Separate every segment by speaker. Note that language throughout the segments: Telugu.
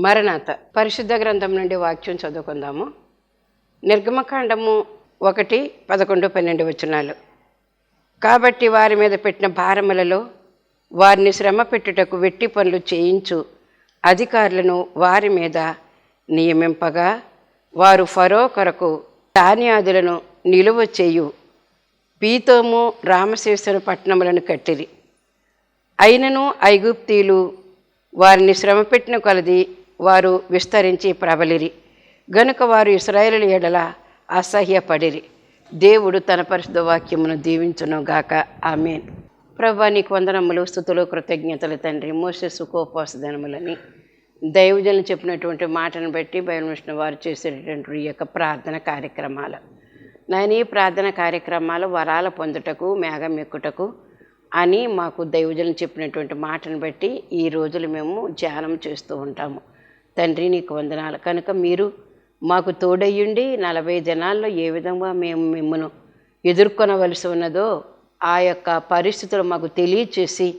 Speaker 1: మరణాత పరిశుద్ధ గ్రంథం నుండి వాక్యం చదువుకుందాము. నిర్గమకాండము ఒకటి పదకొండు పన్నెండు వచనాలు. కాబట్టి వారి మీద పెట్టిన భారములలో వారిని శ్రమ పెట్టుటకు వెట్టి పనులు చేయించు అధికారులను వారి మీద నియమింపగా వారు ఫరో కొరకు ధాన్యాదులను నిలువ చేయు. పీతోము రామశేశ్వర పట్టణములను కట్టిరి. అయినను ఐగుప్తీలు వారిని శ్రమపెట్టిన కొలది వారు విస్తరించి ప్రబలిరి. గనుక వారు ఇస్రాయేలు ఎడల అసహ్యపడిరి. దేవుడు తన పరిశుద్ధ వాక్యమును దీవించును గాక ఆమెన్. ప్రభా నీకు వందనములు స్థుతులు కృతజ్ఞతలు తండ్రి. మోసే సుఖోపాసదనములని దైవజనులు చెప్పినటువంటి మాటను బట్టి బయలుమిషన్ వారు చేసేటటువంటి ఈ యొక్క ప్రార్థన కార్యక్రమాలు. నేను ఈ ప్రార్థన కార్యక్రమాలు వరాల పొందుటకు మేఘం ఎక్కుటకు అని మాకు దైవజనులు చెప్పినటువంటి మాటను బట్టి ఈ రోజులు మేము ధ్యానం చేస్తూ ఉంటాము. తండ్రి నీకు వందనాలు. కనుక మీరు మాకు తోడయ్యుండి నలభై జనాల్లో ఏ విధంగా మేము మిమ్మను ఎదుర్కొనవలసి ఉన్నదో ఆ యొక్క పరిస్థితులు మాకు తెలియచేసి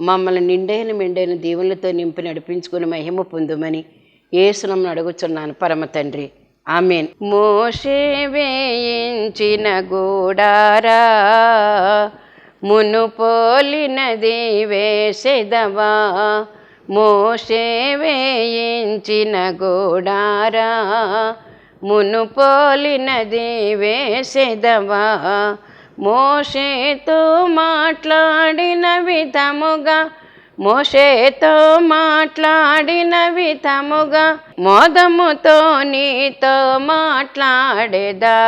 Speaker 1: మమ్మల్ని నిండైన మెండైన దీవులతో నింపి నడిపించుకుని మహిమ పొందుమని ఏసునం అడుగుచున్నాను. పరమ తండ్రి. ఆమెన్. మోషే వేయించిన గూడారా మును పోలినది వేసెదవా? మోషే వేయించిన గోడారా మును పోలినది వేసెదవా మోషేతో మాట్లాడిన విధముగా మోషేతో మాట్లాడిన విధముగా మోదముతో నీతో మాట్లాడేదా.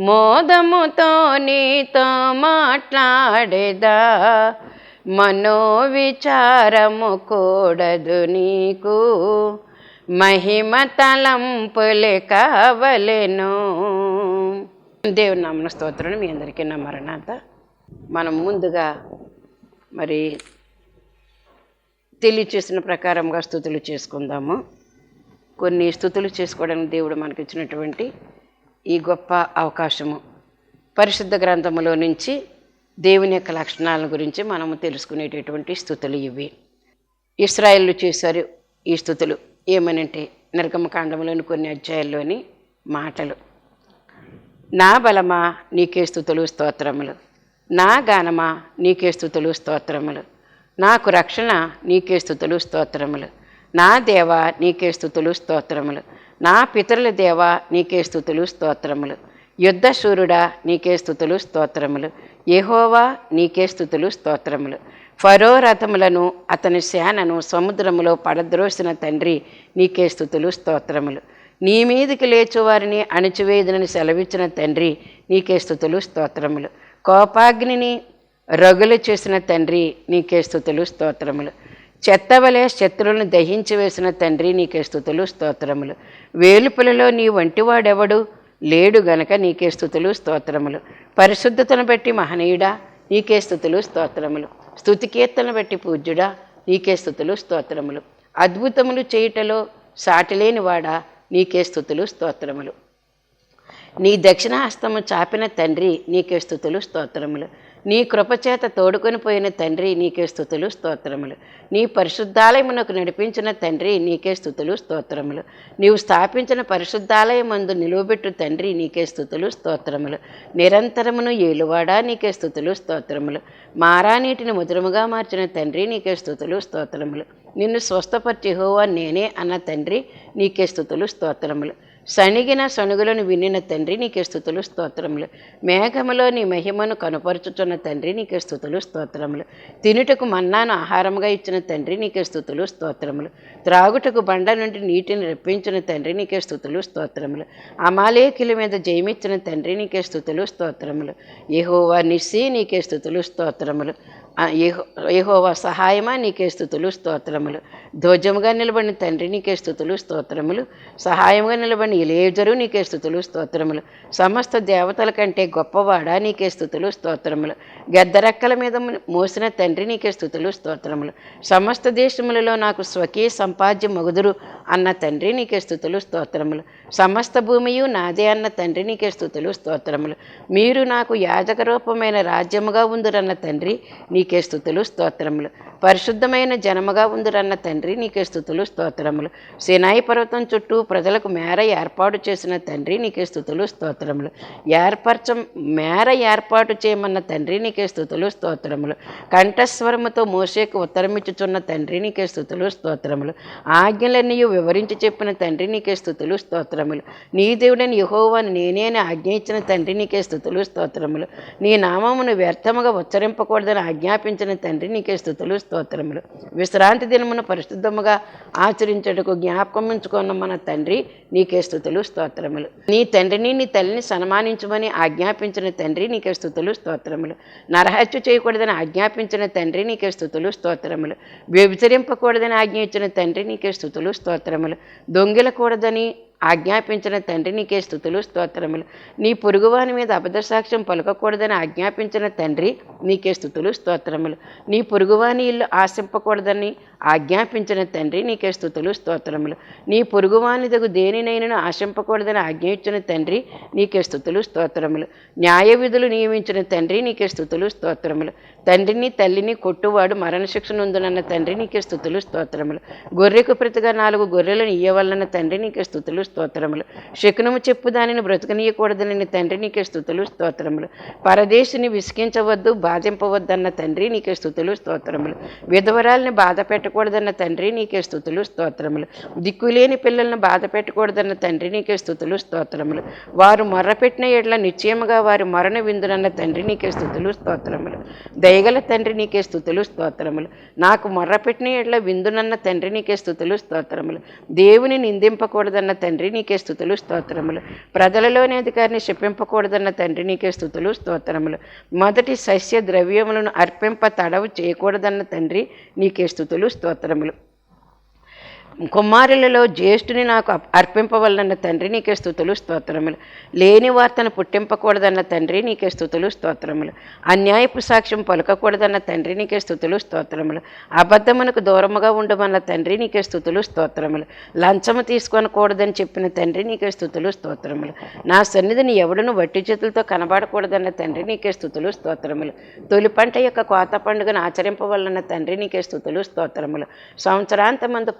Speaker 1: మోదముతో నీతో మాట్లాడేదా. మనోవిచారము కూడదు నీకు. మహిమ తలంపులే కావలెను. దేవుని నామన స్తోత్రం. మీ అందరికీ నా మరణాత. మనం ముందుగా మరి తెలియచేసిన ప్రకారంగా స్థుతులు చేసుకుందాము. కొన్ని స్థుతులు చేసుకోవడానికి దేవుడు మనకి ఇచ్చినటువంటి ఈ గొప్ప అవకాశము. పరిశుద్ధ గ్రంథములో నుంచి దేవుని యొక్క లక్షణాల గురించి మనము తెలుసుకునేటటువంటి స్థుతులు ఇవి. ఇస్రాయిల్ చేశారు ఈ స్థుతులు ఏమనంటే నిర్గమకాండంలోని కొన్ని అధ్యాయాల్లోని మాటలు. నా బలమా నీకే స్థుతులు స్తోత్రములు. నా గానమా నీకే స్థుతులు స్తోత్రములు. నాకు రక్షణ నీకే స్థుతులు స్తోత్రములు. నా దేవ నీకే స్థుతులు స్తోత్రములు. నా పితరుల దేవ నీకే స్థుతులు స్తోత్రములు. యుద్ధశూరుడా నీకే స్థుతులు స్తోత్రములు. యెహోవా నీకే స్థుతులు స్తోత్రములు. ఫరో రథములను అతని సేనను సముద్రములో పడద్రోసిన తండ్రి నీకే స్థుతులు స్తోత్రములు. నీ మీదికి లేచువారిని అణిచివేదనని సెలవిచ్చిన తండ్రి నీకే స్థుతులు స్తోత్రములు. కోపాగ్నిని రగులు చేసిన తండ్రి నీకే స్థుతులు స్తోత్రములు. చెత్తవలే శత్రువులను దహించి వేసిన తండ్రి నీకే స్థుతులు స్తోత్రములు. వేలుపులలో నీ వంటివాడెవడు? లేడు గనక నీకే స్థుతులు స్తోత్రములు. పరిశుద్ధతను బట్టి మహనీయుడా నీకే స్థుతులు స్తోత్రములు. స్థుతికీర్తన బట్టి పూజ్యుడా నీకే స్థుతులు స్తోత్రములు. అద్భుతములు చేయుటలో సాటిలేని వాడా నీకే స్థుతులు స్తోత్రములు. నీ దక్షిణహస్తము చాపిన తండ్రి నీకే స్థుతులు స్తోత్రములు. నీ కృపచేత తోడుకొని పోయిన తండ్రి నీకే స్థుతులు స్తోత్రములు. నీ పరిశుద్ధాలయమునకు నడిపించిన తండ్రి నీకే స్థుతులు స్తోత్రములు. నీవు స్థాపించిన పరిశుద్ధాలయమందు నిలువబెట్టు తండ్రి నీకే స్థుతులు స్తోత్రములు. నిరంతరమును ఏలువాడా నీకే స్థుతులు స్తోత్రములు. మారానీటిని మధురముగా మార్చిన తండ్రి నీకే స్థుతులు స్తోత్రములు. నిన్ను స్వస్థపరిచి హోవా నేనే అన్న తండ్రి నీకే స్థుతులు స్తోత్రములు. సణిగిన సణుగులను వినిన తండ్రి నీకే స్థుతులు స్తోత్రములు. మేఘములో నీ మహిమను కనపరుచుచున్న తండ్రి నీకే స్థుతులు స్తోత్రములు. తినుటకు మన్నాను ఆహారముగా ఇచ్చిన తండ్రి నీకే స్థుతులు స్తోత్రములు. త్రాగుటకు బండ నుండి నీటిని రప్పించిన తండ్రి నీకే స్థుతులు స్తోత్రములు. అమాలేకుల మీద జయమిచ్చిన తండ్రి నీకే స్థుతులు స్తోత్రములు. యహోవా నిస్సి నీకే స్థుతులు స్తోత్రములు. ఆ యెహో సహాయమా నీకే స్థుతులు స్తోత్రములు. ధ్వజముగా నిలబడిన తండ్రి నీకే స్థుతులు స్తోత్రములు. సహాయముగా నిలబడిన ఇలేజరు నీకే స్థుతులు స్తోత్రములు. సమస్త దేవతల కంటే గొప్పవాడా నీకే స్థుతులు స్తోత్రములు. గద్దరెక్కల మీద మోసిన తండ్రి నీకే స్థుతులు స్తోత్రములు. సమస్త దేశములలో నాకు స్వకీయ సంపాద్య మగుదురు అన్న తండ్రి నీకే స్థుతులు స్తోత్రములు. సమస్త భూమియు నాదే అన్న తండ్రి నీకే స్థుతులు స్తోత్రములు. మీరు నాకు యాజక రూపమైన రాజ్యముగా ఉందిరన్న తండ్రి నీకే స్థుతులు స్తోత్రములు. పరిశుద్ధమైన జనముగా ఉందిరన్న తండ్రి నీకే స్థుతులు స్తోత్రములు. సినాయి పర్వతం చుట్టూ ప్రజలకు మేర ఏర్పాటు చేసిన తండ్రి నీకే స్థుతులు స్తోత్రములు. ఏర్పరచ మేర ఏర్పాటు చేయమన్న తండ్రి నీకే స్థుతులు స్తోత్రములు. కంఠస్వరముతో మోసేకు ఉత్తరమిచ్చుచున్న తండ్రి నీకే స్థుతులు స్తోత్రములు. ఆజ్ఞలన్నీ వివరించి చెప్పిన తండ్రి నీకే స్థుతులు స్తోత్రములు. నీ దేవుడని యహోవాని నేనే అని ఆజ్ఞ ఇచ్చిన తండ్రి నీకే స్థుతులు స్తోత్రములు. నీ నామమును వ్యర్థముగా ఉచ్చరింపకూడదని ఆజ్ఞాపించిన తండ్రి నీకే స్థుతులు స్తోత్రములు విశ్రాంతి దినమును పరిశుద్ధముగా ఆచరించటకు జ్ఞాపకం ఉంచుకున్న మన తండ్రి నీకే స్థుతులు స్తోత్రములు. నీ తండ్రిని నీ తల్లిని సన్మానించమని ఆజ్ఞాపించిన తండ్రి నీకే స్థుతులు స్తోత్రములు. నరహత్య చేయకూడదని ఆజ్ఞాపించిన తండ్రి నీకే స్థుతులు స్తోత్రములు. వ్యభిచరింపకూడదని ఆజ్ఞ ఇచ్చిన తండ్రి నీకే స్థుతులు స్తోత్రములు. దొంగిలకూడదని ఆజ్ఞాపించిన తండ్రి నీకే స్థుతులు స్తోత్రములు. నీ పొరుగువాని మీద అబద్ధ సాక్ష్యం పలకకూడదని ఆజ్ఞాపించిన తండ్రి నీకే స్థుతులు స్తోత్రములు. నీ పొరుగువాని ఇల్లు ఆశింపకూడదని ఆజ్ఞాపించిన తండ్రి నీకే స్థుతులు స్తోత్రములు. నీ పొరుగువాని దగు దేనినైనను ఆశింపకూడదని ఆజ్ఞ ఇచ్చిన తండ్రి నీకే స్థుతులు స్తోత్రములు. న్యాయ విధులు నియమించిన తండ్రి నీకే స్థుతులు స్తోత్రములు. తండ్రిని తల్లిని కొట్టువాడు మరణశిక్ష నుందునన్న తండ్రి నీకే స్థుతులు స్తోత్రములు. గొర్రెకు ప్రతిగా నాలుగు గొర్రెలను ఇయ్యవలన తండ్రి నీకే స్థుతులు స్తోత్రములు. శకునము చెప్పు దానిని బ్రతకనీయకూడదని తండ్రి నీకే స్థుతులు స్తోత్రములు. పరదేశిని విసికించవద్దు బాధింపవద్దన్న తండ్రి నీకే స్థుతులు స్తోత్రములు. విధవరాల్ని బాధ పెట్టకూడదన్న తండ్రి నీకే స్థుతులు స్తోత్రములు. దిక్కులేని పిల్లల్ని బాధ పెట్టకూడదన్న తండ్రి నీకే స్థుతులు స్తోత్రములు. వారు మొర్రపెట్టిన ఎడ్ల నిశ్చయముగా వారి మరణ విందునన్న తండ్రి నీకే స్థుతులు స్తోత్రములు. దయగల తండ్రి నీకే స్థుతులు స్తోత్రములు. నాకు మొర్రపెట్టిన ఎడ్ల విందునన్న తండ్రి నీకే స్థుతులు స్తోత్రములు. దేవుని నిందింపకూడదన్న తండ్రి తండ్రి నీకే స్థుతులు స్తోత్రములు. ప్రజలలోని అధికారిని శపింపకూడదన్న తండ్రి నీకే స్థుతులు స్తోత్రములు. మొదటి సస్య ద్రవ్యములను అర్పింప తడవు చేయకూడదన్న తండ్రి నీకే స్థుతులు స్తోత్రములు. కుమారులలో జ్యేష్ఠుని నాకు అప్- అర్పింపవలనన్న తండ్రి నీకే స్థుతులు స్తోత్రములు. లేని వార్తను పుట్టింపకూడదన్న తండ్రి నీకే స్థుతులు స్తోత్రములు. అన్యాయపు సాక్ష్యం పలకకూడదన్న తండ్రి నీకే స్థుతులు స్తోత్రములు. అబద్ధమునకు దూరముగా ఉండమన్న తండ్రి నీకే స్థుతులు స్తోత్రములు. లంచము తీసుకొనకూడదని చెప్పిన తండ్రి నీకే స్థుతులు స్తోత్రములు. నా సన్నిధిని ఎవడును వట్టి చేతులతో కనబడకూడదన్న తండ్రి నీకే స్థుతులు స్తోత్రములు. తొలి పంట యొక్క కోత పండుగను ఆచరింపవలన తండ్రి నీకే స్థుతులు స్తోత్రములు. సంవత్సరాంతమందు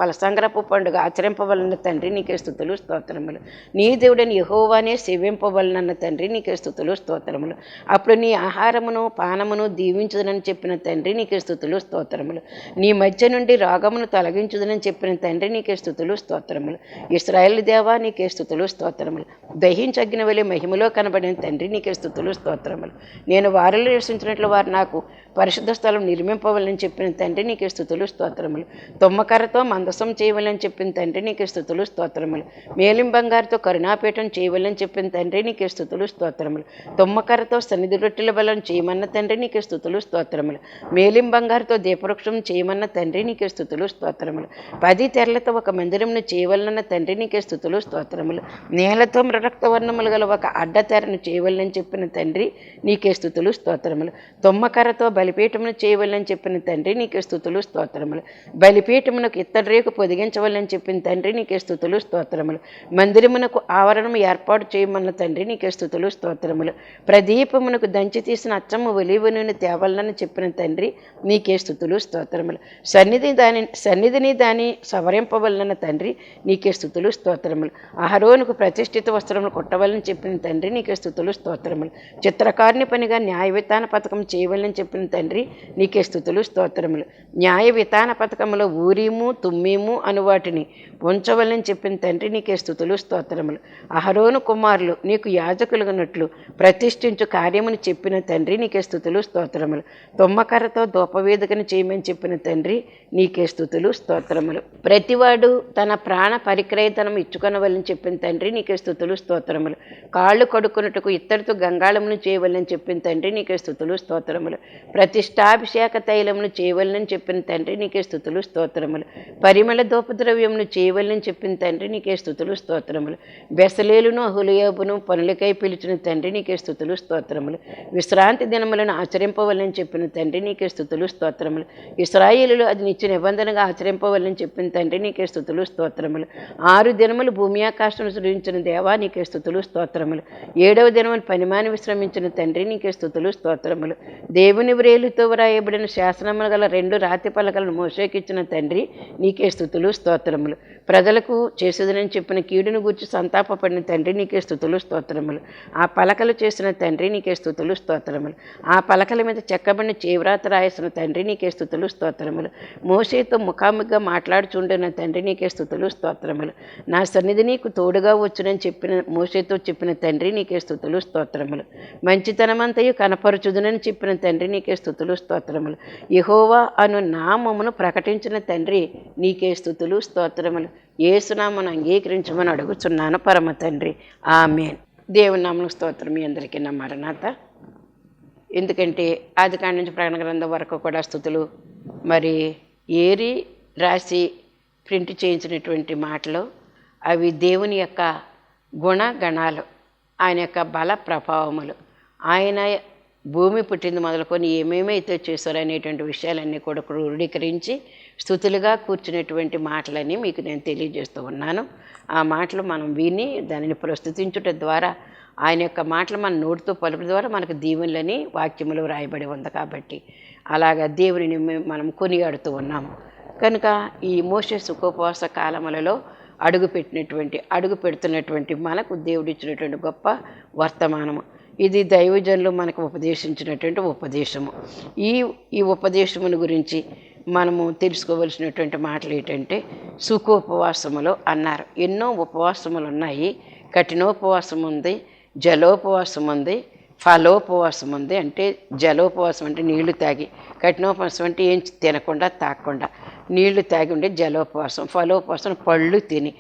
Speaker 1: ఫలసంగ్రహపు పండుగ ఆచరింపవలన తండ్రి నీకే స్థుతులు స్తోత్రములు. నీ దేవుడని యహోవానే సేవింపవలనన్న తండ్రి నీకే స్థుతులు స్తోత్రములు. అప్పుడు నీ ఆహారమును పానమును దీవించుదనని చెప్పిన తండ్రి నీకే స్థుతులు స్తోత్రములు. నీ మధ్య నుండి రాగమును తొలగించుదనని చెప్పిన తండ్రి నీకే స్థుతులు స్తోత్రములు. ఇస్రాయేల్ దేవా నీకే స్థుతులు స్తోత్రములు. దహించగ్గిన వలె మహిమలో కనబడిన తండ్రి నీకే స్థుతులు స్తోత్రములు. నేను వారిలో నివసించినట్లు వారు నాకు పరిశుద్ధ స్థలం నిర్మింపవలని చెప్పిన తండ్రి నీకే స్థుతులు స్తోత్రములు. తొమ్మకరతో మందసం చేయవలని చెప్పిన తండ్రి నీకు స్థుతులు స్తోత్రములు. మేలిం బంగారుతో కరుణాపీఠం చేయవలని చెప్పిన తండ్రి నీకు స్థుతులు స్తోత్రములు. తుమ్మకర్రతో సన్నిధి రొట్టెల బలం చేయమన్న తండ్రి నీకు స్థుతులు స్తోత్రములు. మేలిం బంగారుతో దీపవృక్షం చేయమన్న తండ్రి నీకు స్థుతులు స్తోత్రములు. పది తెరలతో ఒక మందిరంను చేయవలనన్న తండ్రి నీకే స్థుతులు స్తోత్రములు. నేలతో రక్తవర్ణములు గల ఒక అడ్డతెరను చేయవలనని చేయవలని చెప్పిన తండ్రి నీకే స్థుతులు స్తోత్రములు. తుమ్మకరతో బలిపీఠమును చేయవలని చెప్పిన తండ్రి నీకే స్థుతులు స్తోత్రములు. బలిపీఠమునకు ఇత్తడి రేకు పొదిగించవలని చెప్పిన తండ్రి నీకే స్థుతులు స్తోత్రములు. మందిరమునకు ఆవరణము ఏర్పాటు చేయమన్న తండ్రి నీకే స్థుతులు స్తోత్రములు. ప్రదీపమునకు దంచి తీసిన అచ్చము ఒలివ నూనె తేవాలని చెప్పిన తండ్రి నీకే స్థుతులు స్తోత్రములు. సన్నిధి దాని సన్నిధిని దాని సవరింపవలన తండ్రి నీకే స్థుతులు స్తోత్రములు. అహరోనుకు ప్రతిష్ఠిత వస్త్రములు కుట్టవలని చెప్పిన తండ్రి నీకే స్థుతులు స్తోత్రములు. చిత్రకారుని పనిగా న్యాయ విధాన పథకం చేయవలని చెప్పిన తండ్రి నీకే స్థుతులు స్తోత్రములు. న్యాయ విధాన పథకంలో ఊరీము తుమ్మీము అను వాటిని ఉంచవలని చెప్పిన తండ్రి నీకే స్థుతులు స్తోత్రములు. అహరోను కుమారులు నీకు యాజకులుగనట్లు ప్రతిష్ఠించు కార్యమును చెప్పిన తండ్రి నీకే స్థుతులు స్తోత్రములు. తుమ్మకర్రతో దూపవేదికను చేయమని చెప్పిన తండ్రి నీకే స్థుతులు స్తోత్రములు. ప్రతివాడు తన ప్రాణ పరిక్రయతనం ఇచ్చుకొనవలని చెప్పిన తండ్రి నీకే స్థుతులు స్తోత్రములు. కాళ్ళు కడుక్కున్నట్టుకు ఇత్తడితో గంగాళమును చేయవలని చెప్పిన తండ్రి నీకే స్థుతులు స్తోత్రములు. ప్రతిష్టాభిషేక తైలమును చేయవలని చెప్పిన తండ్రి నీకే స్థుతులు స్తోత్రములు. పరిమళ దూప చేయవలని చెప్పిన తండ్రి నీకే స్థుతులు స్తోత్రములు. బెసలేలును అహులయోపును పనులకై పిలిచిన తండ్రి నీకే స్థుతులు స్తోత్రములు. విశ్రాంతి దినములను ఆచరింపవలని చెప్పిన తండ్రి నీకే స్థుతులు స్తోత్రములు. ఇస్రాయిలు అది నిత్య నిబంధనగా ఆచరింపవలని చెప్పిన తండ్రి నీకే స్థుతులు స్తోత్రములు. ఆరు దినములు భూమి ఆకాశం సృజించిన దేవా నీకే స్థుతులు స్తోత్రములు. ఏడవ దినములు పనిమాని విశ్రమించిన తండ్రి నీకే స్థుతులు స్తోత్రములు. దేవుని వ్రేలుతో వ్రాయబడిన శాసనములు గల రెండు రాతి పలకలను మోసేకిచ్చిన తండ్రి నీకే స్థుతులు స్తోత్రములు. ప్రజలకు చేసేదని చెప్పిన కీడును గురించి సంతాపపడిన తండ్రి నీకే స్థుతులు స్తోత్రములు. ఆ పలకలు చేసిన తండ్రి నీకే స్థుతులు స్తోత్రములు. ఆ పలకల మీద చెక్కబడిన చేవ్రాత రాయసిన తండ్రి నీకే స్థుతులు స్తోత్రములు. మోసేతో ముఖాముఖిగా మాట్లాడుచుండిన తండ్రి నీకే స్థుతులు స్తోత్రములు. నా సన్నిధి నీకు తోడుగా వచ్చునని చెప్పిన మోసేతో చెప్పిన తండ్రి నీకే స్థుతులు స్తోత్రములు. మంచితనమంతయు కనపరచుదునని చెప్పిన తండ్రి నీకే స్థుతులు స్తోత్రములు. యహోవా అను నామమును ప్రకటించిన తండ్రి నీకే స్థుతులు స్తోత్రములు. ఏసునామను అంగీకరించమని అడుగుచున్నాను పరమ తండ్రి. ఆమెన్. దేవునామను స్తోత్రం మీ అందరికీ నా మరణాత ఎందుకంటే ఆది కాడి నుంచి ప్రకటన గ్రంథం వరకు కూడా స్థుతులు. మరి ఏరి రాసి ప్రింట్ చేయించినటువంటి మాటలు అవి దేవుని యొక్క గుణగణాలు ఆయన యొక్క బల ప్రభావములు. ఆయన భూమి పుట్టింది మొదలుకొని ఏమేమైతే చేశారు అనేటువంటి విషయాలన్నీ కూడా క్రోడీకరించి స్థుతులుగా కూర్చునేటువంటి మాటలని మీకు నేను తెలియజేస్తూ ఉన్నాను. ఆ మాటలు మనం విని దానిని ప్రస్తుతించుట ద్వారా ఆయన యొక్క మాటలు మన నోటితో పలుపు ద్వారా మనకు దీవులని వాక్యములు రాయబడి ఉంది కాబట్టి అలాగా దేవుని మనం కొనియాడుతూ ఉన్నాము. కనుక ఈ మోస సుఖోపవాస కాలములలో అడుగు పెట్టినటువంటి అడుగు పెడుతున్నటువంటి మనకు దేవుడిచ్చినటువంటి గొప్ప వర్తమానము. ఇది దైవజనులు మనకు ఉపదేశించినటువంటి ఉపదేశము. ఈ ఈ ఉపదేశమును గురించి మనము తెలుసుకోవలసినటువంటి మాటలు ఏంటంటే సుఖోపవాసములు అన్నారు. ఎన్నో ఉపవాసములు ఉన్నాయి కఠినోపవాసం ఉంది జలోపవాసం ఉంది ఫలోపవాసం ఉంది అంటే జలోపవాసం అంటే నీళ్ళు తాగి. కఠినోపవాసం అంటే ఏం తినకుండా తాగకుండా. నీళ్ళు తాగి ఉండే జలోపవాసం ఫలోపవాసం పళ్ళు తిని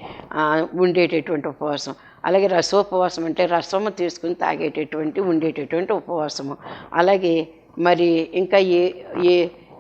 Speaker 1: ఉండేటటువంటి ఉపవాసం. అలాగే రసోపవాసం అంటే రసము తీసుకుని తాగేటటువంటి ఉండేటటువంటి ఉపవాసము. అలాగే మరి ఇంకా ఏ ఏ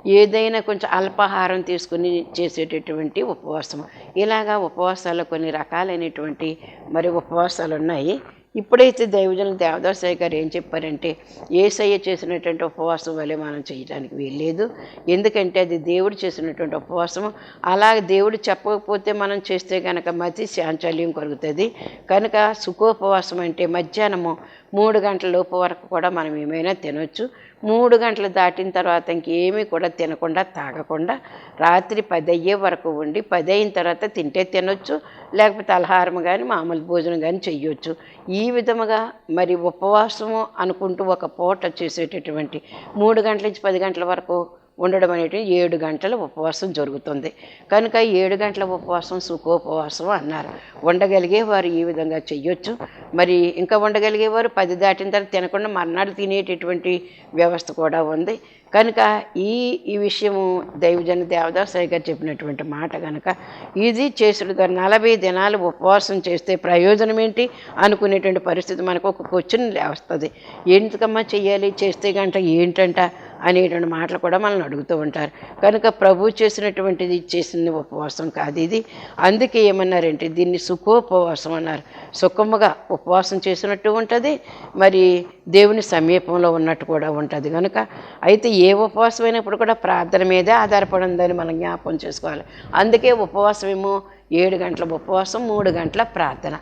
Speaker 1: ఏదైనా కొంచెం అల్పాహారం తీసుకుని చేసేటటువంటి ఉపవాసం ఇలాగా ఉపవాసాలు కొన్ని రకాలైనటువంటి మరి ఉపవాసాలు ఉన్నాయి. ఇప్పుడైతే దైవజనులు దేవదాసాయి గారు ఏం చెప్పారంటే ఏసయ్య చేసినటువంటి ఉపవాసం వల్లే మనం చేయడానికి వీల్లేదు. ఎందుకంటే అది దేవుడు చేసినటువంటి ఉపవాసం అలా దేవుడు చెప్పకపోతే మనం చేస్తే కనుక మతి శాంచల్యం కలుగుతుంది. కనుక సుఖోపవాసం అంటే మధ్యాహ్నము మూడు గంటల లోపు వరకు కూడా మనం ఏమైనా తినొచ్చు. మూడు గంటలు దాటిన తర్వాత ఇంకేమీ కూడా తినకుండా తాగకుండా రాత్రి పది అయ్యే వరకు ఉండి పది అయిన తర్వాత తింటే తినొచ్చు లేకపోతే అలహారం కానీ మామూలు భోజనం కానీ చెయ్యొచ్చు. ఈ విధముగా మరి ఉపవాసము అనుకుంటూ ఒక పూట చేసేటటువంటి మూడు గంటల నుంచి పది గంటల వరకు ఉండడం అనేది ఏడు గంటల ఉపవాసం జరుగుతుంది. కనుక ఏడు గంటల ఉపవాసం సుఖోపవాసం అన్నారు. ఉండగలిగేవారు ఈ విధంగా చెయ్యొచ్చు. మరి ఇంకా ఉండగలిగేవారు పది దాటిన తర్వాత తినకుండా మర్నాడు తినేటటువంటి వ్యవస్థ కూడా ఉంది. కనుక ఈ ఈ విషయము దైవజన దేవదాసాయి గారు చెప్పినటువంటి మాట కనుక ఇది చేసుడుగా నలభై దినాలు ఉపవాసం చేస్తే ప్రయోజనం ఏంటి అనుకునేటువంటి పరిస్థితి మనకు ఒక క్వశ్చన్ వస్తుంది. ఎందుకమ్మా చెయ్యాలి? చేస్తే గంట ఏంటంట అనేటువంటి మాటలు కూడా మనల్ని అడుగుతూ ఉంటారు. కనుక ప్రభు చేసినటువంటిది చేసిన ఉపవాసం కాదు ఇది. అందుకే ఏమన్నారంటే దీన్ని సుఖోపవాసం అన్నారు. సుఖముగా ఉపవాసం చేసినట్టు ఉంటుంది. మరి దేవుని సమీపంలో ఉన్నట్టు కూడా ఉంటుంది కనుక అయితే ఏ ఉపవాసం అయినప్పుడు కూడా ప్రార్థన మీదే ఆధారపడి ఉందని మనం జ్ఞాపకం చేసుకోవాలి. అందుకే ఉపవాసం ఏమో ఏడు గంటల ఉపవాసం మూడు గంటల ప్రార్థన.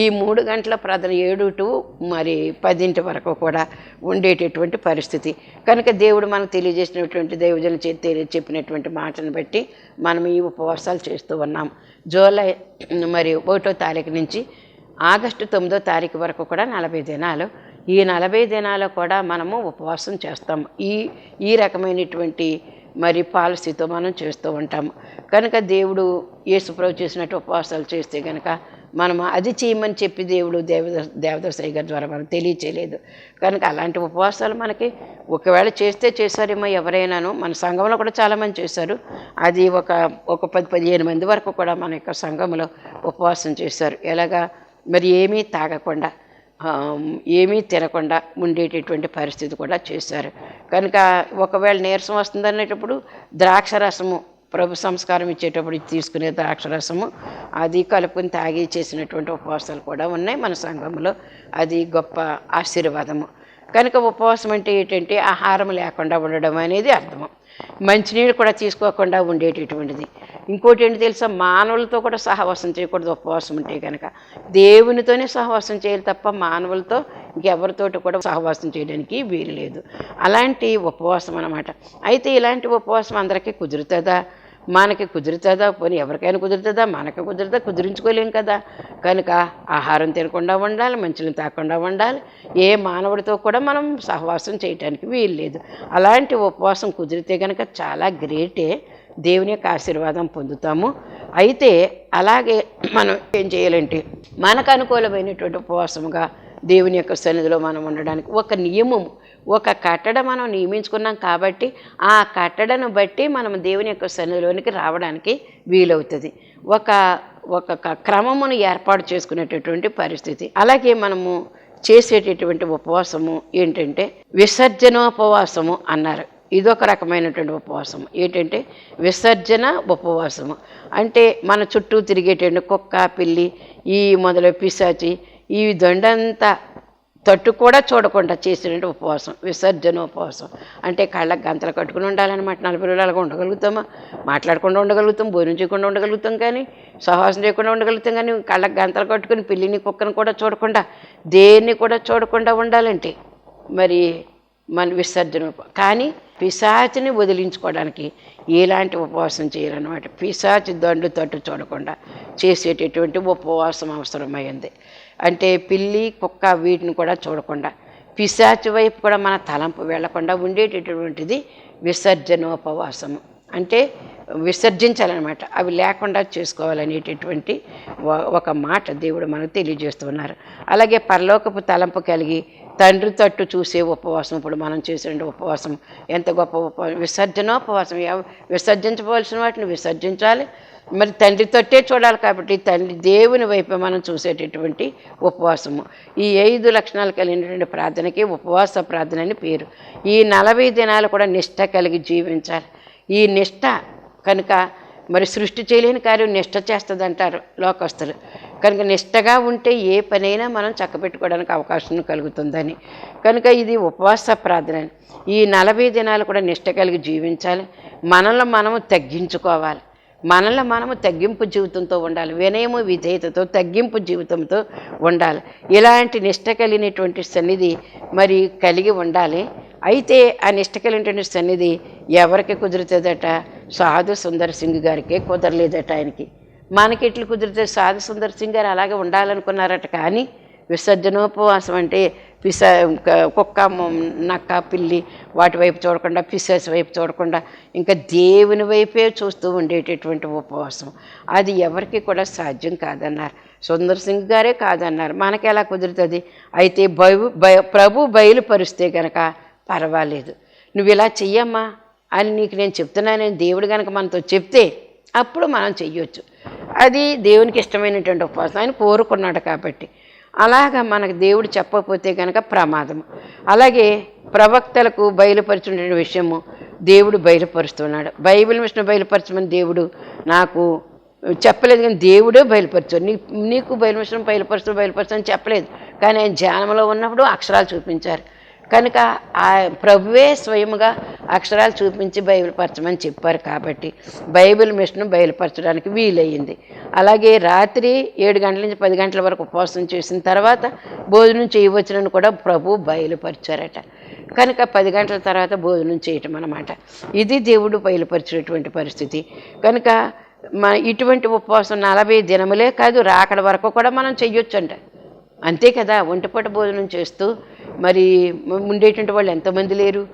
Speaker 1: ఈ మూడు గంటల ప్రార్థన ఏడు టు మరి పదింటి వరకు కూడా ఉండేటటువంటి పరిస్థితి. కనుక దేవుడు మనకు తెలియజేసినటువంటి దేవుజన చేతి చెప్పినటువంటి మాటను బట్టి మనం ఈ ఉపవాసాలు చేస్తూ ఉన్నాం. జూలై మరి ఒకటో తారీఖు నుంచి ఆగస్టు తొమ్మిదో తారీఖు వరకు కూడా నలభై దినాలు ఈ నలభై దినాలు కూడా మనము ఉపవాసం చేస్తాం. ఈ ఈ రకమైనటువంటి మరి పాలసీతో మనం చేస్తూ ఉంటాము కనుక దేవుడు యేసుప్రభు చేసినట్టు ఉపవాసాలు చేస్తే కనుక మనం అది చేయమని చెప్పి దేవుడు దేవద దేవదసాయి గారి ద్వారా మనం తెలియచేయలేదు. కనుక అలాంటి ఉపవాసాలు మనకి ఒకవేళ చేస్తే చేశారేమో ఎవరైనాను మన సంఘంలో కూడా చాలామంది చేశారు. అది ఒక ఒక పది పదిహేను మంది వరకు కూడా మన యొక్క సంఘంలో ఉపవాసం చేశారు. ఎలాగా? మరి ఏమీ తాగకుండా. ఏమీ తినకుండా ఉండేటటువంటి పరిస్థితి కూడా చేశారు. కనుక ఒకవేళ నీరసం వస్తుందనేటప్పుడు ద్రాక్ష రసము ప్రభు సంస్కారం ఇచ్చేటప్పుడు తీసుకునే ద్రాక్షరసము అది కలుపుకొని తాగి చేసినటువంటి ఉపవాసాలు కూడా ఉన్నాయి మన సంఘంలో అది గొప్ప ఆశీర్వాదము. కనుక ఉపవాసం అంటే ఏంటంటే ఆహారం లేకుండా ఉండడం అనేది అర్థము. మంచినీళ్ళు కూడా తీసుకోకుండా ఉండేటటువంటిది ఇంకోటి ఏంటి తెలుసా? మానవులతో కూడా సహవాసం చేయకూడదు ఉపవాసం ఉంటే కనుక దేవునితోనే సహవాసం చేయాలి తప్ప మానవులతో ఇంకెవరితోటి కూడా సహవాసం చేయడానికి వీలు లేదు. అలాంటి ఉపవాసం అన్నమాట. అయితే ఇలాంటి ఉపవాసం అందరికీ కుదురుతుందా? మనకి కుదురుతుందా? పోనీ ఎవరికైనా కుదురుతుందా? మనకి కుదురుతా కుదిరించుకోలేం కదా. కనుక ఆహారం తినకుండా ఉండాలి మంచిని తాకుండా ఉండాలి. ఏ మానవుడితో కూడా మనం సహవాసం చేయటానికి వీలు లేదు అలాంటి ఉపవాసం కుదిరితే కనుక చాలా గ్రేటే. దేవుని యొక్క ఆశీర్వాదం పొందుతాము. అయితే అలాగే మనం ఏం చేయాలంటే మనకు అనుకూలమైనటువంటి ఉపవాసముగా దేవుని యొక్క సన్నిధిలో మనం ఉండడానికి ఒక నియమం ఒక కట్టడ మనం నియమించుకున్నాం కాబట్టి ఆ కట్టడను బట్టి మనం దేవుని యొక్క సన్నిధిలోనికి రావడానికి వీలవుతుంది. ఒక ఒక క్రమమును ఏర్పాటు చేసుకునేటటువంటి పరిస్థితి. అలాగే మనము చేసేటటువంటి ఉపవాసము ఏంటంటే విసర్జనోపవాసము అన్నారు. ఇదొక రకమైనటువంటి ఉపవాసం ఏంటంటే విసర్జన ఉపవాసము. అంటే మన చుట్టూ తిరిగేటువంటి కుక్క పిల్లి ఈ మొదలు పిశాచి ఈ దొండంతా తట్టు కూడా చూడకుండా చేసినట్టు ఉపవాసం విసర్జన ఉపవాసం. అంటే కళ్ళకి గంతలు కట్టుకుని ఉండాలన్నమాట. నలభై రోజులు అలాగా ఉండగలుగుతామా? మాట్లాడకుండా ఉండగలుగుతాం భోజనం చేయకుండా ఉండగలుగుతాం కానీ సహవాసం చేయకుండా ఉండగలుగుతాం కానీ కళ్ళకి గంతలు కట్టుకుని పిల్లిని కుక్కను కూడా చూడకుండా దేన్ని కూడా చూడకుండా ఉండాలంటే మరి మన విసర్జన ఉప- కానీ పిశాచిని వదిలించుకోవడానికి ఎలాంటి ఉపవాసం చేయాలన్నమాట. పిశాచి దండు తట్టు చూడకుండా చేసేటటువంటి ఉపవాసం అవసరమైంది. అంటే పిల్లి కుక్క వీటిని కూడా చూడకుండా. పిశాచి వైపు కూడా మన తలంపు వెళ్ళకుండా ఉండేటటువంటిది విసర్జనోపవాసము. అంటే విసర్జించాలన్నమాట. అవి లేకుండా చేసుకోవాలనేటటువంటి ఒక మాట దేవుడు మనకు తెలియజేస్తున్నారు అలాగే పరలోకపు తలంపు కలిగి తండ్రి తట్టు చూసే ఉపవాసం ఇప్పుడు మనం చేసేటువంటి ఉపవాసం ఎంత గొప్ప ఉపవాసం? విసర్జనోపవాసం విసర్జించవలసిన వాటిని విసర్జించాలి. మరి తండ్రి తట్టే చూడాలి కాబట్టి తండ్రి దేవుని వైపు మనం చూసేటటువంటి ఉపవాసము. ఈ ఐదు లక్షణాలు కలిగినటువంటి ప్రార్థనకి ఉపవాస ప్రార్థన అని పేరు. ఈ నలభై దినాలు కూడా నిష్ట కలిగి జీవించాలి. ఈ నిష్ట కనుక మరి సృష్టి చేయలేని కార్యం నిష్ట చేస్తుంది అంటారు లోకస్తులు. కనుక నిష్టగా ఉంటే ఏ పనైనా మనం చక్కబెట్టుకోవడానికి అవకాశం కలుగుతుందని. కనుక ఇది ఉపవాస ప్రార్థన. ఈ నలభై దినాలు కూడా నిష్ట కలిగి జీవించాలి. మనల్ని మనము తగ్గించుకోవాలి. మనల్ని మనము తగ్గింపు జీవితంతో ఉండాలి. వినయము విధేయతతో తగ్గింపు జీవితంతో ఉండాలి. ఇలాంటి నిష్ట కలిగినటువంటి సన్నిధి మరి కలిగి ఉండాలి. అయితే ఆ నిష్ట కలిగినటువంటి సన్నిధి ఎవరికి కుదురుతుందట? సాధు సుందర్ సింగ్ గారికే కుదరలేదట ఆయనకి. మనకి ఎట్లు కుదిరితే సాధు సుందర్ సింగ్ గారు అలాగే ఉండాలనుకున్నారట. కానీ విసర్జనోపవాసం అంటే పిస కుక్క నక్క పిల్లి వాటి వైపు చూడకుండా పిసెస్ వైపు చూడకుండా ఇంకా దేవుని వైపే చూస్తూ ఉండేటటువంటి ఉపవాసం. అది ఎవరికి కూడా సాధ్యం కాదన్నారు. సుందర్ సింగ్ గారే కాదన్నారు. మనకి ఎలా కుదురుతుంది? అయితే బయు బయ ప్రభు బయలుపరిస్తే గనక పర్వాలేదు. నువ్వు ఇలా చెయ్యమ్మా అని నీకు నేను చెప్తున్నానని దేవుడు కనుక మనతో చెప్తే అప్పుడు మనం చెయ్యొచ్చు. అది దేవునికి ఇష్టమైనటువంటి ఉపవాసం. ఆయన కోరుకున్నాడు కాబట్టి. అలాగా మనకు దేవుడు చెప్పకపోతే కనుక ప్రమాదం. అలాగే ప్రవక్తలకు బయలుపరుచున్న విషయము దేవుడు బయలుపరుస్తున్నాడు. బైబిల్ విషయం బయలుపరచమని దేవుడు నాకు చెప్పలేదు కానీ దేవుడే బయలుపరచాడు. నీ నీకు బయలుపరచడం బయలుపరచడం బయలుపరచడం చెప్పలేదు. కానీ ఆయన ధ్యానంలో ఉన్నప్పుడు అక్షరాలు చూపించారు. కనుక ఆ ప్రభువే స్వయముగా అక్షరాలు చూపించి బయలుపరచమని చెప్పారు కాబట్టి బైబిల్ మిషన్ బయలుపరచడానికి వీలయ్యింది. అలాగే రాత్రి ఏడు గంటల నుంచి పది గంటల వరకు ఉపవాసం చేసిన తర్వాత భోజనం చేయవచ్చునని కూడా ప్రభు బయలుపరిచారట. కనుక పది గంటల తర్వాత భోజనం చేయటం అన్నమాట. ఇది దేవుడు బయలుపరిచినటువంటి పరిస్థితి. కనుక మన ఇటువంటి ఉపవాసం నలభై దినములే కాదు రాకడ వరకు కూడా మనం చెయ్యొచ్చంట. అంతే కదా ఒంటిపూట భోజనం చేస్తూ మరి ఉండేటువంటి వాళ్ళు ఎంతమంది లేరు?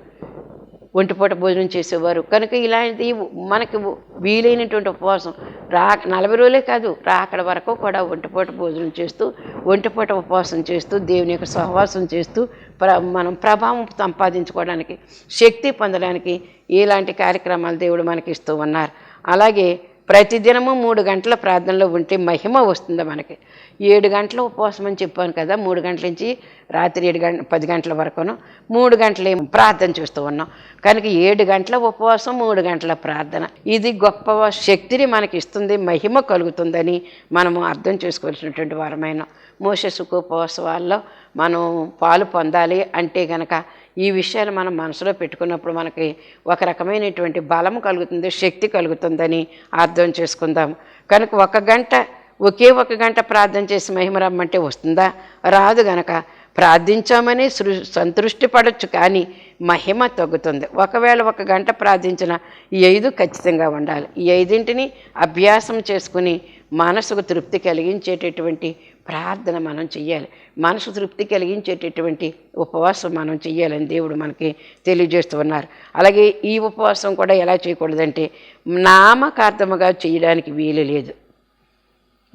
Speaker 1: ఒంటిపూట భోజనం చేసేవారు. కనుక ఇలాంటి మనకి వీలైనటువంటి ఉపవాసం రా నలభై రోజులే కాదు రాకడ వరకు కూడా ఒంటిపూట భోజనం చేస్తూ ఒంటిపూట ఉపవాసం చేస్తూ దేవుని యొక్క సహవాసం చేస్తూ ప్ర మనం ప్రభావం సంపాదించుకోవడానికి శక్తి పొందడానికి ఇలాంటి కార్యక్రమాలు దేవుడు మనకి ఇస్తూ ఉన్నారు. అలాగే ప్రతిదినము మూడు గంటల ప్రార్థనలో ఉంటే మహిమ వస్తుంది మనకి. ఏడు గంటల ఉపవాసం అని చెప్పాను కదా మూడు గంటల నుంచి రాత్రి ఏడు గంట పది గంటల వరకును మూడు గంటలు ప్రార్థన చూస్తూ ఉన్నాం. కనుక ఏడు గంటల ఉపవాసం మూడు గంటల ప్రార్థన ఇది గొప్ప శక్తిని మనకి ఇస్తుంది మహిమ కలుగుతుందని మనము అర్థం చేసుకోవాల్సినటువంటి వారమైన మోస సుఖోపవాసాల్లో మనం పాలు పొందాలి అంటే కనుక ఈ విషయాలు మనం మనసులో పెట్టుకున్నప్పుడు మనకి ఒక రకమైనటువంటి బలం కలుగుతుంది శక్తి కలుగుతుందని అర్థం చేసుకుందాం. కనుక ఒక గంట ఒకే ఒక గంట ప్రార్థన చేసి మహిమ రమ్మంటే వస్తుందా? రాదు గనక. ప్రార్థించామని సృ సంతృష్టి పడవచ్చు కానీ మహిమ తగ్గుతుంది. ఒకవేళ ఒక గంట ప్రార్థించిన ఈ ఐదు ఖచ్చితంగా ఉండాలి. ఈ ఐదింటిని అభ్యాసం చేసుకుని మనసుకు తృప్తి కలిగించేటటువంటి ప్రార్థన మనం చెయ్యాలి. మనసు తృప్తి కలిగించేటటువంటి ఉపవాసం మనం చెయ్యాలని దేవుడు మనకి తెలియజేస్తూ ఉన్నారు. అలాగే ఈ ఉపవాసం కూడా ఎలా చేయకూడదంటే నామకార్థముగా చేయడానికి వీలు లేదు.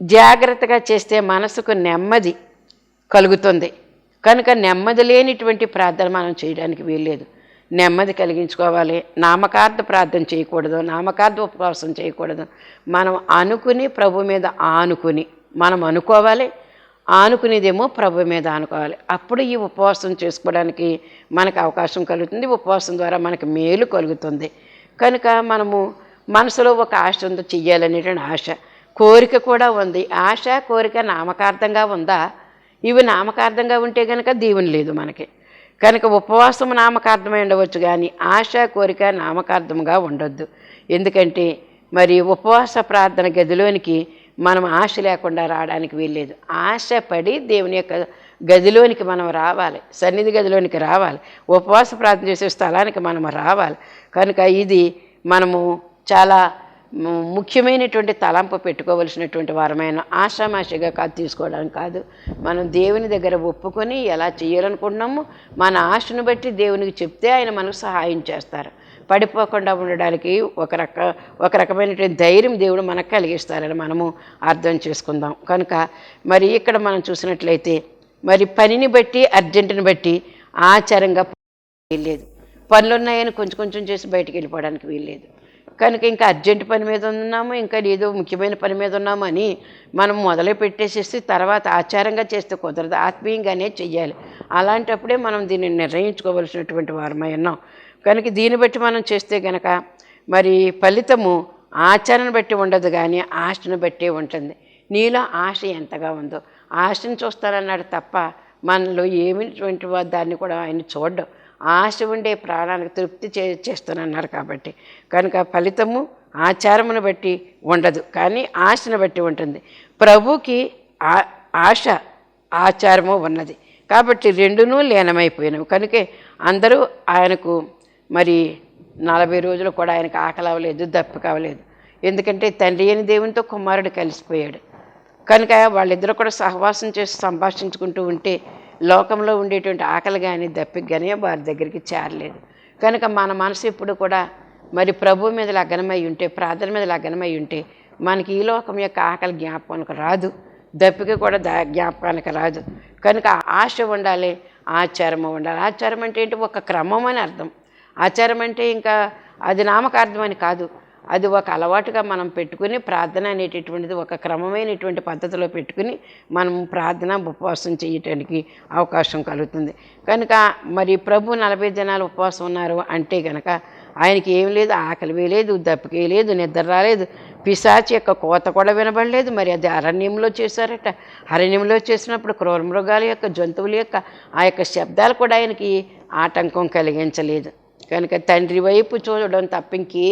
Speaker 1: జాగ్రత్తగా చేస్తే మనసుకు నెమ్మది కలుగుతుంది. కనుక నెమ్మది లేనిటువంటి ప్రార్థన మనం చేయడానికి వీల్లేదు నెమ్మది కలిగించుకోవాలి. నామకార్థ ప్రార్థన చేయకూడదు. నామకార్థ ఉపవాసం చేయకూడదు. మనం అనుకుని ప్రభు మీద ఆనుకుని మనం అనుకోవాలి. ఆనుకునేదేమో ప్రభు మీద ఆనుకోవాలి. అప్పుడు ఈ ఉపవాసం చేసుకోవడానికి మనకు అవకాశం కలుగుతుంది. ఉపవాసం ద్వారా మనకు మేలు కలుగుతుంది. కనుక మనము మనసులో ఒక ఆశ ఉందో చెయ్యాలనేటువంటి ఆశ. కోరిక కూడా ఉంది. ఆశ కోరిక నామకార్థంగా ఉందా? ఇవి నామకార్థంగా ఉంటే కనుక దీవెన లేదు మనకి. కనుక ఉపవాసం నామకార్థమై ఉండవచ్చు కానీ ఆశ కోరిక నామకార్థంగా ఉండొద్దు. ఎందుకంటే మరి ఉపవాస ప్రార్థన గదిలోనికి మనం ఆశ లేకుండా రావడానికి వీల్లేదు. ఆశపడి దేవుని యొక్క గదిలోనికి మనం రావాలి. సన్నిధి గదిలోనికి రావాలి. ఉపవాస ప్రార్థన చేసే స్థలానికి మనం రావాలి. కనుక ఇది మనము చాలా ముఖ్యమైనటువంటి తలంపు పెట్టుకోవలసినటువంటి వారమైన ఆషామాషిగా కాదు తీసుకోవడానికి కాదు. మనం దేవుని దగ్గర ఒప్పుకొని ఎలా చేయాలనుకుంటున్నామో మన ఆశను బట్టి దేవునికి చెప్తే ఆయన మనకు సహాయం చేస్తారు. పడిపోకుండా ఉండడానికి ఒక రక ఒక రకమైనటువంటి ధైర్యం దేవుడు మనకు కలిగిస్తారని మనము అర్థం చేసుకుందాం. కనుక మరి ఇక్కడ మనం చూసినట్లయితే మరి పనిని బట్టి అర్జెంటుని బట్టి ఆచారంగా వీల్లేదు. పనులు ఉన్నాయని కొంచెం కొంచెం చేసి బయటికి వెళ్ళిపోవడానికి వీల్లేదు. కనుక ఇంకా అర్జెంట్ పని మీద ఉన్నాము ఇంకా ఏదో ముఖ్యమైన పని మీద ఉన్నాము అని మనం మొదలు పెట్టేసేసి తర్వాత ఆచారంగా చేస్తే కుదరదు ఆత్మీయంగానే చెయ్యాలి. అలాంటప్పుడే మనం దీన్ని నిర్ణయించుకోవలసినటువంటి వారమై ఉన్నాం. కనుక దీన్ని బట్టి మనం చేస్తే గనక మరి ఫలితము ఆచరణ బట్టి ఉండదు కానీ ఆశను బట్టి ఉంటుంది. నీలో ఆశ ఎంతగా ఉందో ఆశను చూస్తారన్నాడు తప్ప మనలో ఏమిటువంటి దాన్ని కూడా ఆయన చూడడం. ఆశ ఉండే ప్రాణానికి తృప్తి చే చేస్తానన్నారు కాబట్టి కనుక ఫలితము ఆచారమును బట్టి ఉండదు కానీ ఆశను బట్టి ఉంటుంది. ప్రభుకి ఆ- ఆశ ఆచారము ఉన్నది. కాబట్టి రెండునూ లీనమైపోయినవి. కనుక అందరూ ఆయనకు మరి నలభై రోజులు కూడా ఆయనకు ఆకలి అవ్వలేదు దప్పు అవ్వలేదు. ఎందుకంటే తండ్రి అని దేవునితో కుమారుడు కలిసిపోయాడు. కనుక వాళ్ళిద్దరూ కూడా సహవాసం చేసి సంభాషించుకుంటూ ఉంటే లోకంలో ఉండేటువంటి ఆకలి కానీ దప్పికి కానీ వారి దగ్గరికి చేరలేదు. కనుక మన మనసు ఎప్పుడు కూడా మరి ప్రభు మీద లగ్నమై ఉంటే ప్రార్థన మీద లగ్నమై ఉంటే మనకి ఈ లోకం యొక్క ఆకలి జ్ఞాపకానికి రాదు. దప్పిక కూడా దా జ్ఞాపకానికి రాదు. కనుక ఆశ ఉండాలి ఆచారము ఉండాలి. ఆచారం అంటే ఏంటి? ఒక క్రమం అని అర్థం. ఆచారం అంటే ఇంకా అది నామకార్థం అని కాదు. అది ఒక అలవాటుగా మనం పెట్టుకుని ప్రార్థన అనేటటువంటిది ఒక క్రమమైనటువంటి పద్ధతిలో పెట్టుకుని మనం ప్రార్థన ఉపవాసం చేయటానికి అవకాశం కలుగుతుంది. కనుక మరి ప్రభు నలభై దినాలు ఉపవాసం ఉన్నారు అంటే కనుక ఆయనకి ఏం లేదు ఆకలి లేదు దప్పికే లేదు నిద్ర రాలేదు. పిశాచి యొక్క కోత కూడా వినబడలేదు. మరి అది అరణ్యంలో చేశారట. అరణ్యంలో చేసినప్పుడు క్రూర మృగాల యొక్క జంతువుల యొక్క ఆ యొక్క శబ్దాలు కూడా ఆయనకి ఆటంకం కలిగించలేదు. కనుక తండ్రి వైపు చూడడం తప్ప ఇంకే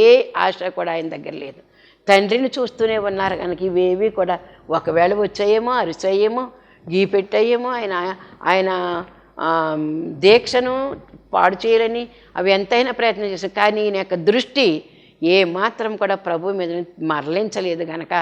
Speaker 1: ఆశ కూడా ఆయన దగ్గర లేదు. తండ్రిని చూస్తూనే ఉన్నారు కనుక ఇవేవి కూడా ఒకవేళ వచ్చాయేమో అరిచాయేమో గీ పెట్టాయేమో ఆయన ఆయన దీక్షను పాడు చేయాలని అవి ఎంతైనా ప్రయత్నం చేశారు. కానీ ఈయన యొక్క దృష్టి ఏ మాత్రం కూడా ప్రభు మీద మరలించలేదు కనుక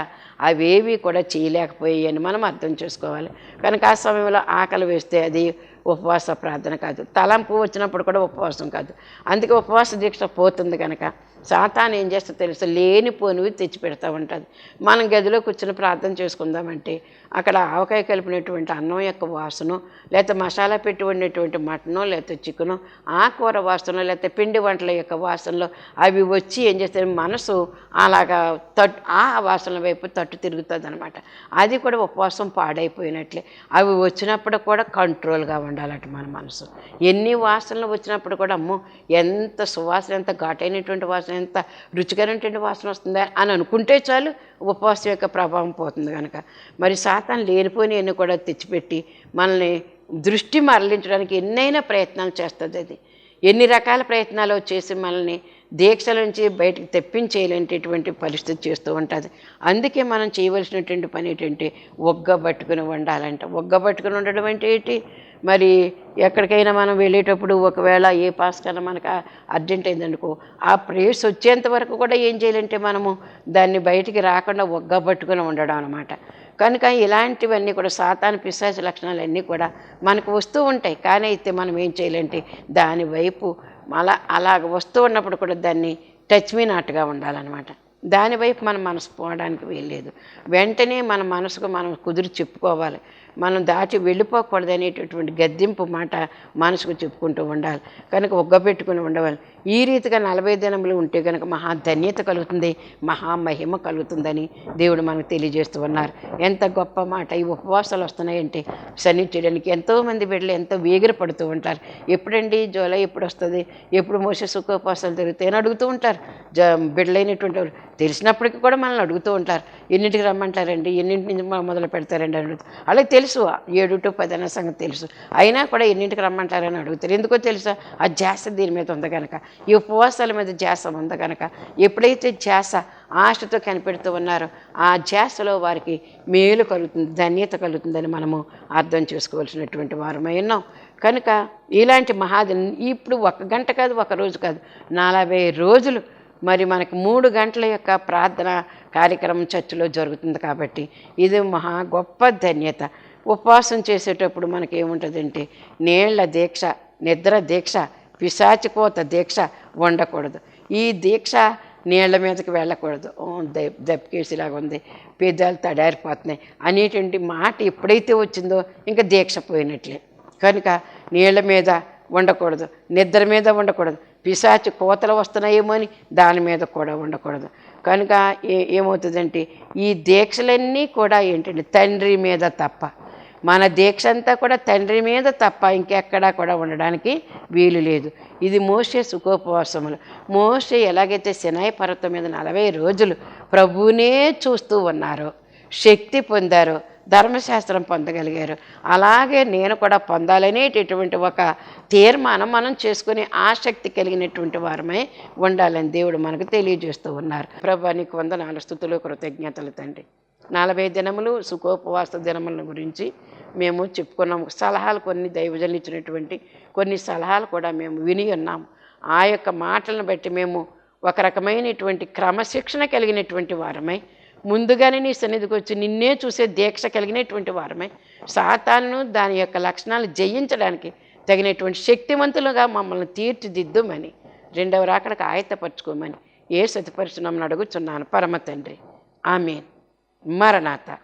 Speaker 1: అవేవి కూడా చేయలేకపోయాయని మనం అర్థం చేసుకోవాలి. కనుక ఆ సమయంలో ఆకలి వేస్తే అది ఉపవాస ప్రార్థన కాదు. తలంపు వచ్చినప్పుడు కూడా ఉపవాసం కాదు. అందుకే ఉపవాస దీక్ష పోతుంది కనుక సాతాను ఏం చేస్తా తెలుసు? లేనిపోనివి తెచ్చిపెడతా ఉంటుంది. మనం గదిలో కూర్చుని ప్రార్థన చేసుకుందామంటే అక్కడ ఆవకాయ కలిపినటువంటి అన్నం యొక్క వాసన లేకపోతే మసాలా పెట్టి వండినటువంటి మటనో లేకపోతే చికెను ఆ కూర వాసన లేకపోతే పిండి వంటల యొక్క వాసనలో అవి వచ్చి ఏం చేస్తాయి? మనసు అలాగా తట్టు ఆ వాసనల వైపు తట్టు తిరుగుతుంది అనమాట అది కూడా ఉపవాసం పాడైపోయినట్లే. అవి వచ్చినప్పుడు కూడా కంట్రోల్గా ఉండాలట మన మనసు. ఎన్ని వాసనలు వచ్చినప్పుడు కూడా అమ్మో ఎంత సువాసన ఎంత ఘాటైనటువంటి వాసన ఎంత రుచికరమైనటువంటి వాసన వస్తుందా అని అనుకుంటే చాలు ఉపవాసం యొక్క ప్రభావం పోతుంది కనుక మరి సాతాన్ లేనిపోయినవన్నీ కూడా తెచ్చిపెట్టి మనల్ని దృష్టి మరలించడానికి ఎన్నైనా ప్రయత్నాలు చేస్తుంది అది. ఎన్ని రకాల ప్రయత్నాలు చేసి మనల్ని దీక్షల నుంచి బయటకు తెప్పించేయలేంటటువంటి పరిస్థితి చేస్తూ ఉంటుంది. అందుకే మనం చేయవలసినటువంటి పని ఏంటంటే ఒగ్గబట్టుకుని ఉండాలంట. ఒగ్గబట్టుకుని ఉండడం అంటే ఏంటి? మరి ఎక్కడికైనా మనం వెళ్ళేటప్పుడు ఒకవేళ ఏ పాస్ కన్నా మనకు అర్జెంట్ అయిందనుకో ఆ ప్రేస్ వచ్చేంత వరకు కూడా ఏం చేయాలంటే మనము దాన్ని బయటికి రాకుండా ఒగ్గబట్టుకుని ఉండడం అనమాట కనుక ఇలాంటివన్నీ కూడా సాతాను పిశాచ లక్షణాలన్నీ కూడా మనకు వస్తూ ఉంటాయి. కానీ అయితే మనం ఏం చేయాలంటే? దాని వైపు అలా అలాగ వస్తూ ఉన్నప్పుడు కూడా దాన్ని టచ్ మీ నాట్గా ఉండాలన్నమాట. దానివైపు మన మనసు పోవడానికి వీల్లేదు. వెంటనే మన మనసుకు మనం కుదిరి చెప్పుకోవాలి. మనం దాటి వెళ్ళిపోకూడదు అనేటటువంటి గద్దింపు మాట మనసుకు చెప్పుకుంటూ ఉండాలి. కనుక ఒగ్గబెట్టుకుని ఉండవాలి. ఈ రీతిగా నలభై దినములు ఉంటే కనుక మహా ధన్యత కలుగుతుంది మహామహిమ కలుగుతుందని దేవుడు మనకు తెలియజేస్తూ ఉన్నారు. ఎంత గొప్ప మాట ఈ ఉపవాసాలు వస్తున్నాయంటే చేయడానికి ఎంతోమంది బిడ్డలు ఎంతో వేగిర పడుతూ ఉంటారు. ఎప్పుడండి జూలై ఎప్పుడు వస్తుంది? ఎప్పుడు మోసే సుఖోపవాసాలు జరుగుతాయి అని అడుగుతూ ఉంటారు. జ బిడ్డలైనటువంటి తెలిసినప్పటికీ కూడా మనల్ని అడుగుతూ ఉంటారు. ఎన్నింటికి రమ్మంటారండి? ఎన్నింటి నుంచి మొదలు పెడతారండి అని అడుగుతారు అలాగే తెలుసు. ఏడు టు పది అన్న సంగతి తెలుసు. అయినా కూడా ఎన్నింటికి రమ్మంటారని అడుగుతారు. ఎందుకో తెలుసా? ఆ జాస దీని మీద ఉంది కనుక ఈ ఉపవాసాల మీద జాస ఉంది కనుక ఎప్పుడైతే జాస ఆశతో కనిపెడుతూ ఉన్నారో ఆ జాసలో వారికి మేలు కలుగుతుంది ధన్యత కలుగుతుందని మనము అర్థం చేసుకోవాల్సినటువంటి వారమై ఉన్నాం. కనుక ఇలాంటి మహాదినం ఇప్పుడు ఒక గంట కాదు ఒక రోజు కాదు. నలభై రోజులు మరి మనకు మూడు గంటల యొక్క ప్రార్థన కార్యక్రమం చర్చిలో జరుగుతుంది కాబట్టి ఇది మహా గొప్ప ధన్యత. ఉపవాసం చేసేటప్పుడు మనకి ఏముంటుందంటే నీళ్ళ దీక్ష నిద్ర దీక్ష పిశాచికోత దీక్ష ఉండకూడదు ఈ దీక్ష నీళ్ళ మీదకి వెళ్ళకూడదు. ఓ, దెబ్బకేసిలాగా ఉంది. పేదాలు తడారిపోతున్నాయి. అనేటువంటి మాట ఎప్పుడైతే వచ్చిందో ఇంకా దీక్ష పోయినట్లే. కనుక నీళ్ళ మీద ఉండకూడదు నిద్ర మీద ఉండకూడదు పిశాచి కోతలు వస్తున్నాయేమో అని దాని మీద కూడా ఉండకూడదు. కనుక ఏ ఏమవుతుందంటే ఈ దీక్షలన్నీ కూడా ఏంటంటే తండ్రి మీద తప్ప. మన దీక్ష అంతా కూడా తండ్రి మీద తప్ప ఇంకెక్కడా కూడా ఉండడానికి వీలు లేదు. ఇది మోసే సుఖోపవాసములు. మోసే ఎలాగైతే సినాయి పర్వతం మీద నలభై రోజులు ప్రభువునే చూస్తూ ఉన్నారో శక్తి పొందారో ధర్మశాస్త్రం పొందగలిగారు. అలాగే నేను కూడా పొందాలనేటటువంటి ఒక తీర్మానం మనం చేసుకుని ఆసక్తి కలిగినటువంటి వారమై ఉండాలని దేవుడు మనకు తెలియజేస్తూ ఉన్నారు. ప్రభు నీకు వందనాలు స్థుతులు కృతజ్ఞతలు తండ్రి. నలభై దినములు సుఖోపవాస దినముల గురించి మేము చెప్పుకున్నాము. సలహాలు కొన్ని దైవజనులు ఇచ్చినటువంటి కొన్ని సలహాలు కూడా మేము విని ఉన్నాము. ఆ యొక్క మాటలను బట్టి మేము ఒక రకమైనటువంటి క్రమశిక్షణ కలిగినటువంటి వారమై ముందుగానే నీ సన్నిధికి వచ్చి నిన్నే చూసే దీక్ష కలిగినటువంటి వారమే. సాతాను దాని యొక్క లక్షణాలు జయించడానికి తగినటువంటి శక్తివంతులుగా మమ్మల్ని తీర్చిదిద్దుమని రెండవ రాకడకు ఆయత్తపరచుకోమని ఏ సతిపరచున్నామని అడుగుచున్నాను. పరమ తండ్రి. ఆమె మరణాత.